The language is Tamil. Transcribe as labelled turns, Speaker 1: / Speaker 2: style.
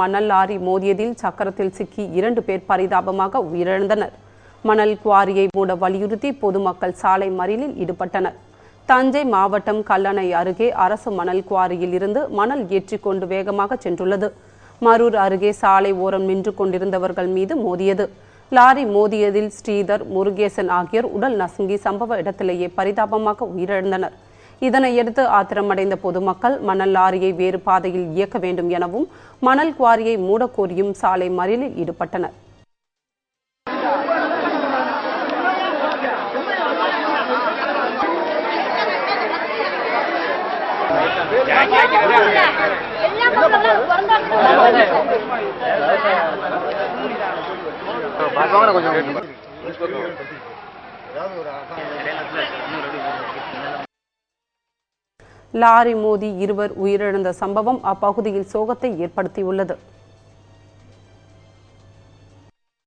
Speaker 1: மணல் லாரி மோதியதில் சக்கரத்தில் சிக்கி இரண்டு பேர் பரிதாபமாக உயிரிழந்தனர். மணல் குவாரியை மூட வலியுறுத்தி பொதுமக்கள் சாலை மறியலில் ஈடுபட்டனர். தஞ்சை மாவட்டம் கல்லணை அருகே அரசு மணல் குவாரியில் இருந்து மணல் ஏற்றிக்கொண்டு வேகமாக சென்றுள்ளது. மரூர் அருகே சாலை ஓரம் நின்று கொண்டிருந்தவர்கள் மீது மோதியது. லாரி மோதியதில் ஸ்ரீதர் முருகேசன் ஆகியோர் உடல் நசுங்கி சம்பவ இடத்திலேயே பரிதாபமாக உயிரிழந்தனர். இதனையடுத்து ஆத்திரமடைந்த பொதுமக்கள் மணல் லாரியை வேறு பாதையில் இயக்க வேண்டும் எனவும் மணல் குவாரியை மூடக்கோரியும் சாலை மறியலில் ஈடுபட்டனர்.
Speaker 2: எல்லா
Speaker 1: லாரி மோதி இருவர் உயிரிழந்த சம்பவம் அப்பகுதியில் சோகத்தை ஏற்படுத்தியுள்ளது.